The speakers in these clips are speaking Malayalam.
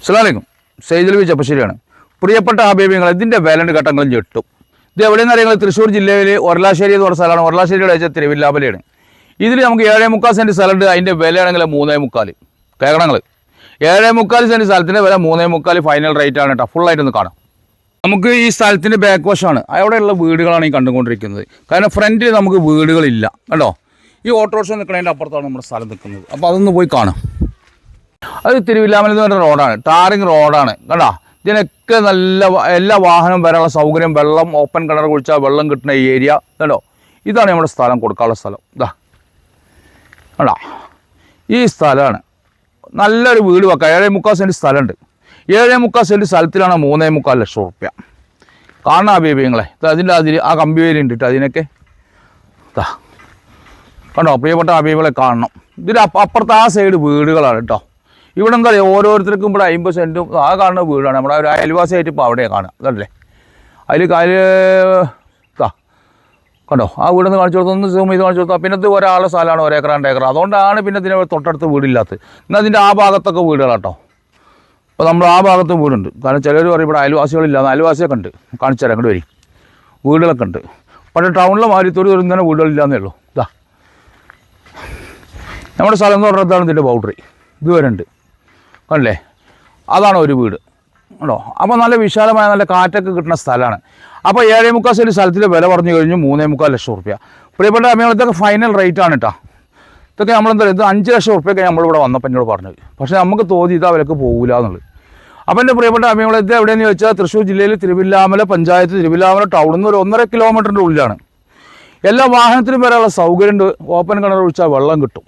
അസ്സലാമലൈക്കും. സെയ്ദൽ വി ചപ്പശ്ശേരിയാണ് പ്രിയപ്പെട്ട ഹബീബിങ്ങൾ ഇതിന്റെ വിലണ്ട് ഘട്ടങ്ങളും ഞെട്ടും ഇത് എവിടെയെന്ന് അറിയാങ്ങൾ തൃശ്ശൂർ ജില്ലയിൽ ഒരലാശ്ശേരി എന്ന് പറഞ്ഞ സ്ഥലമാണ്. ഒരലാശ്ശേരിയുടെ വെച്ചാൽ തിരുവില്ലാമലയാണ് ഇതിൽ നമുക്ക് ഏഴേ മുക്കാൽ സെന്റ് സ്ഥലമുണ്ട്. അതിന്റെ വിലയാണെങ്കിൽ മൂന്നേ മുക്കാൽ. കേരളങ്ങൾ ഏഴേ മുക്കാൽ സെന്റ് സ്ഥലത്തിന്റെ വില മൂന്നേ മുക്കാൽ ഫൈനൽ റേറ്റ് ആണ് കേട്ടോ. ഫുള്ളായിട്ടൊന്ന് കാണാം. നമുക്ക് ഈ സ്ഥലത്തിന്റെ ബാക്ക് വശമാണ് അവിടെയുള്ള വീടുകളാണ് ഈ കണ്ടുകൊണ്ടിരിക്കുന്നത്. കാരണം ഫ്രണ്ടിൽ നമുക്ക് വീടുകളില്ല. കേട്ടോ ഈ ഓട്ടോറിക്ഷ നിൽക്കുന്നതിന്റെ അപ്പുറത്താണ് നമ്മുടെ സ്ഥലം നിൽക്കുന്നത്. അപ്പോൾ അതൊന്ന് പോയി കാണാം. അത് തിരുവില്ലാമല എന്ന് പറഞ്ഞ റോഡാണ് ടാറിങ് റോഡാണ് കണ്ടാ? ഇതിനൊക്കെ നല്ല എല്ലാ വാഹനം വരാനുള്ള സൗകര്യം വെള്ളം ഓപ്പൺ കിണർ കുഴിച്ചാൽ വെള്ളം കിട്ടുന്ന ഏരിയ കണ്ടോ? ഇതാണ് നമ്മുടെ സ്ഥലം കൊടുക്കാനുള്ള സ്ഥലം. ഇതാ കണ്ടാ? ഈ സ്ഥലമാണ്. നല്ലൊരു വീട് വെക്കാം. ഏഴേ മുക്കാൽ സെന്റ് സ്ഥലമുണ്ട്. ഏഴേ മുക്കാൽ സെന്റ് സ്ഥലത്തിലാണ് മൂന്നേ മുക്കാൽ ലക്ഷം റുപ്യ. കാണാ അഭിപ്രായങ്ങളെ ഇത് അതിന്റെ അതിൽ ആ കമ്പി വരെ ഉണ്ട് അതിനൊക്കെ. കണ്ടോ? പ്രിയപ്പെട്ട അഭിപ്രായങ്ങളെ കാണണം. ഇതിന്റെ അപ്പുറത്ത് ആ സൈഡ് വീടുകളാണ് കേട്ടോ ഇവിടെ എന്താ പറയുക ഓരോരുത്തർക്കും ഇവിടെ അമ്പത് സെന്റും ആ കാണുന്ന വീടാണ്. നമ്മുടെ ഒരു അയൽവാസിയായിട്ട് ഇപ്പോൾ അവിടെ കാണുക. അതല്ലേ? അതിൽ കാൽ ഇതാ കണ്ടോ? ആ വീടൊന്ന് കാണിച്ചു കൊടുത്തു ഒന്ന് സൂം ചെയ്ത് കാണിച്ചു കൊടുത്താൽ പിന്നത്തെ ഇത് ഒരാളുടെ സ്ഥലമാണ് ഒരേക്കർ രണ്ട് ഏക്കർ. അതുകൊണ്ടാണ് പിന്നെ ഇതിന് തൊട്ടടുത്ത് വീടില്ലാത്തത്. എന്നാൽ അതിന്റെ ആ ഭാഗത്തൊക്കെ വീടുകളാട്ടോ അപ്പോൾ നമ്മൾ ആ ഭാഗത്ത് വീടുണ്ട്. കാരണം ചിലർ പറയും ഇവിടെ അയൽവാസികളില്ല. അയൽവാസിയൊക്കെ ഉണ്ട്. കാണിച്ചു തരാം അങ്ങോട്ട് വരി. വീടുകളൊക്കെ ഉണ്ട്. പക്ഷേ ടൗണിലെ മാതിരി തൊരു തൊരു തന്നെ വീടുകളില്ലാന്നേ ഉള്ളൂ. ഇതാ നമ്മുടെ സ്ഥലം എന്ന് പറഞ്ഞതാണ് ഇതിന്റെ ബൗണ്ടറി. ഇതുവരെ ഉണ്ട്. കണ്ടില്ലേ അതാണ് ഒരു വീട്. ഉണ്ടോ? അപ്പോൾ നല്ല വിശാലമായ നല്ല കാറ്റൊക്കെ കിട്ടുന്ന സ്ഥലമാണ്. അപ്പോൾ ഏഴേ മുക്കാൽ സെന്റ് സ്ഥലത്തിന്റെ വില പറഞ്ഞു കഴിഞ്ഞു മൂന്നേ മുക്കാൽ ലക്ഷം റുപ്യ. പ്രിയപ്പെട്ട അമ്മകൾ ഇതൊക്കെ ഫൈനൽ റേറ്റ് ആണ് കേട്ടോ ഇതൊക്കെ നമ്മളെന്താ ഇത് അഞ്ച് ലക്ഷം റുപ്യൊക്കെ നമ്മളിവിടെ വന്നപ്പോൾ എന്നോട് പറഞ്ഞത്. പക്ഷേ നമുക്ക് തോന്നി ഇത് വിലക്ക് പോകില്ല എന്നുള്ളത്. അപ്പോൾ എന്റെ പ്രിയപ്പെട്ട അമ്മകൾ ഇത് എവിടെയെന്ന് ചോദിച്ചാൽ തൃശ്ശൂർ ജില്ലയിൽ തിരുവില്ലാമല പഞ്ചായത്ത് തിരുവില്ലാമല ടൗണിൽ നിന്ന് ഒരു ഒന്നര കിലോമീറ്ററിന്റെ ഉള്ളിലാണ്. എല്ലാ വാഹനത്തിനും വരെയുള്ള സൗകര്യമുണ്ട്. ഓപ്പൺ കിണർ ഒഴിച്ചാൽ വെള്ളം കിട്ടും.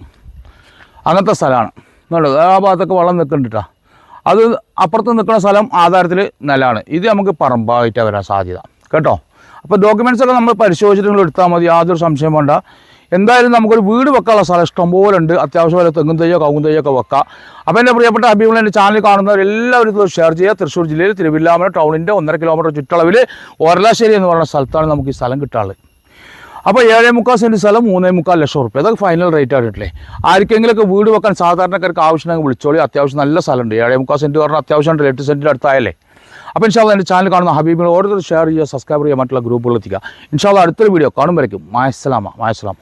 അങ്ങനത്തെ സ്ഥലമാണ്. എന്നുള്ളത് ആ ഭാഗത്തൊക്കെ വെള്ളം നിൽക്കുന്നുണ്ട്. അത് അപ്പുറത്ത് നിൽക്കുന്ന സ്ഥലം ആധാരത്തിൽ നിലമാണ് ഇത് നമുക്ക് പറമ്പായിട്ട് വരാൻ സാധ്യത. കേട്ടോ? അപ്പോൾ ഡോക്യുമെന്റ്സ് ഒക്കെ നമ്മൾ പരിശോധിച്ചിട്ട് നിങ്ങൾ എടുത്താൽ മതി. യാതൊരു സംശയം വേണ്ട. എന്തായാലും നമുക്കൊരു വീട് വെക്കാനുള്ള സ്ഥലം ഇഷ്ടംപോലെ ഉണ്ട് അത്യാവശ്യം വരെ തെങ്ങും തയ്യോ കവുങ്ങും തയ്യോ ഒക്കെ വെക്കാം. അപ്പോൾ എന്റെ പ്രിയപ്പെട്ട അഭിമുഖം എന്റെ ചാനൽ കാണുന്നവർ എല്ലാവരും ഇത് ഷെയർ ചെയ്യുക. തൃശ്ശൂർ ജില്ലയിൽ തിരുവില്ലാമല ടൗണിന്റെ ഒന്നര കിലോമീറ്റർ ചുറ്റളവിൽ ഓരലാശ്ശേരി എന്ന് പറയുന്ന സ്ഥലത്താണ് നമുക്ക് ഈ സ്ഥലം കിട്ടാനുള്ളത്. അപ്പോൾ ഏഴേ മുക്കാൽ സെന്റ് സ്ഥലം മൂന്നേ മുക്കാൽ ലക്ഷം റുപ്യ അതൊക്കെ ഫൈനൽ റേറ്റ് ആയിട്ടില്ലേ ആർക്കെങ്കിലൊക്കെ വീട് വെക്കാൻ സാധാരണക്കാർക്ക് ആവശ്യമുണ്ടെങ്കിൽ വിളിച്ചോളി. അത്യാവശ്യം നല്ല സ്ഥലമുണ്ട്. ഏഴേ മുക്കാൽ സെന്റ് പറഞ്ഞാൽ അത്യാവശ്യം എട്ട് സെന്റിന്റെ അടുത്തായല്ലേ? അപ്പോൾ ഇൻഷാല്ല എന്റെ ചാനൽ കാണുന്ന ഹബീബിനെ ഓരോരുത്തർ ഷെയർ ചെയ്യുക സബ്സ്ക്രൈബ് ചെയ്യുക മറ്റുള്ള ഗ്രൂപ്പുകളിൽ എത്തിക്കുക. ഇൻഷാല്ല അടുത്തൊരു വീഡിയോ കാണുമ്പോഴേക്കും. മായസ്സലാമ മായസ്സലാമ